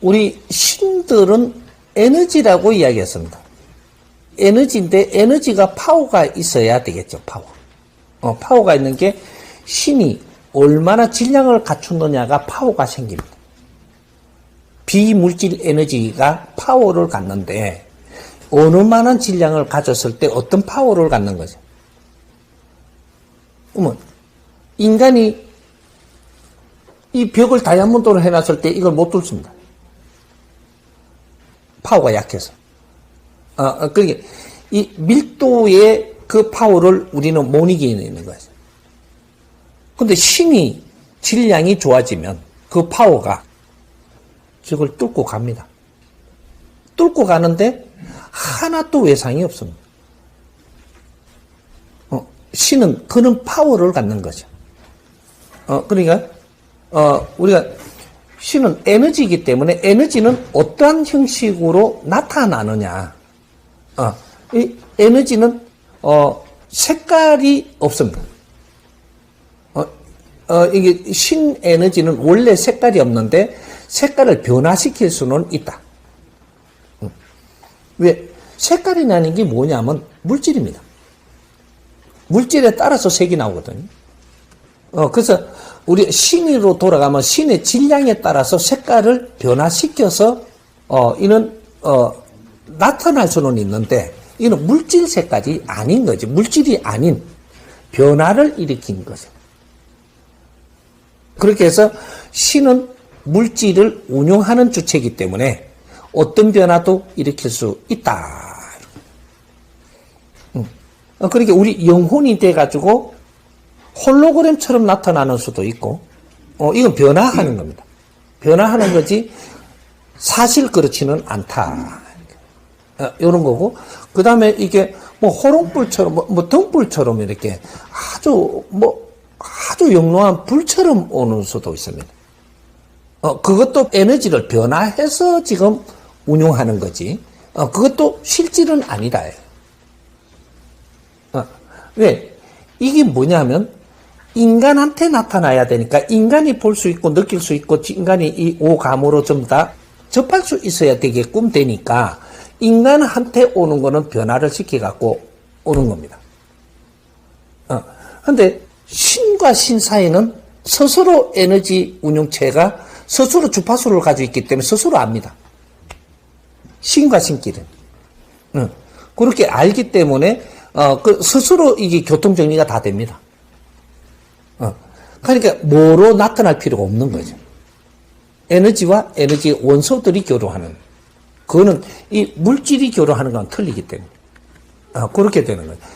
우리 신들은 에너지라고 이야기했습니다. 에너지인데 에너지가 파워가 있어야 되겠죠. 파워. 어, 파워가 있는 게 신이 얼마나 질량을 갖추느냐가 파워가 생깁니다. 비물질 에너지가 파워를 갖는데 어느 만한 질량을 가졌을 때 어떤 파워를 갖는 거죠. 그러면 인간이 이 벽을 다이아몬드로 해놨을 때 이걸 못 뚫습니다. 파워가 약해서. 어, 어, 그러니까 이 밀도의 그 파워를 우리는 못 이기는 거죠. 근데 신이 질량이 좋아지면 그 파워가 저걸 뚫고 갑니다. 뚫고 가는데 하나도 외상이 없습니다. 어, 신은 그런 파워를 갖는 거죠. 어, 그러니까, 어, 우리가 신은 에너지이기 때문에 에너지는 어떠한 형식으로 나타나느냐. 어, 이 에너지는, 어, 색깔이 없습니다. 어, 어, 이게 신 에너지는 원래 색깔이 없는데 색깔을 변화시킬 수는 있다. 음. 왜? 색깔이라는 게 뭐냐면 물질입니다. 물질에 따라서 색이 나오거든요. 어, 그래서 우리 신으로 돌아가면 신의 질량에 따라서 색깔을 변화시켜서 어, 이는 어, 나타날 수는 있는데 이는 물질 색깔이 아닌 거지. 물질이 아닌 변화를 일으킨 거죠. 그렇게 해서 신은 물질을 운용하는 주체이기 때문에 어떤 변화도 일으킬 수 있다. 음. 어, 그러니까 우리 영혼이 돼가지고 홀로그램처럼 나타나는 수도 있고, 어, 이건 변화하는 겁니다. 변화하는 거지, 사실 그렇지는 않다. 어, 이런 거고, 그 다음에 이게 뭐 호롱불처럼, 뭐, 뭐 등불처럼 이렇게 아주 뭐, 아주 영롱한 불처럼 오는 수도 있습니다. 어, 그것도 에너지를 변화해서 지금 운용하는 거지. 어, 그것도 실질은 아니다. 어, 왜? 이게 뭐냐면, 인간한테 나타나야 되니까, 인간이 볼 수 있고, 느낄 수 있고, 인간이 이 오감으로 전부 다 접할 수 있어야 되게끔 되니까, 인간한테 오는 거는 변화를 시켜갖고 오는 겁니다. 어, 근데, 신과 신 사이는 스스로 에너지 운용체가 스스로 주파수를 가지고 있기 때문에 스스로 압니다. 신과 신끼리. 응. 그렇게 알기 때문에 어, 그 스스로 이게 교통 정리가 다 됩니다. 어. 그러니까 뭐로 나타날 필요가 없는 거죠. 에너지와 에너지 원소들이 교류하는. 그거는 이 물질이 교류하는 건 틀리기 때문에. 어, 그렇게 되는 거죠.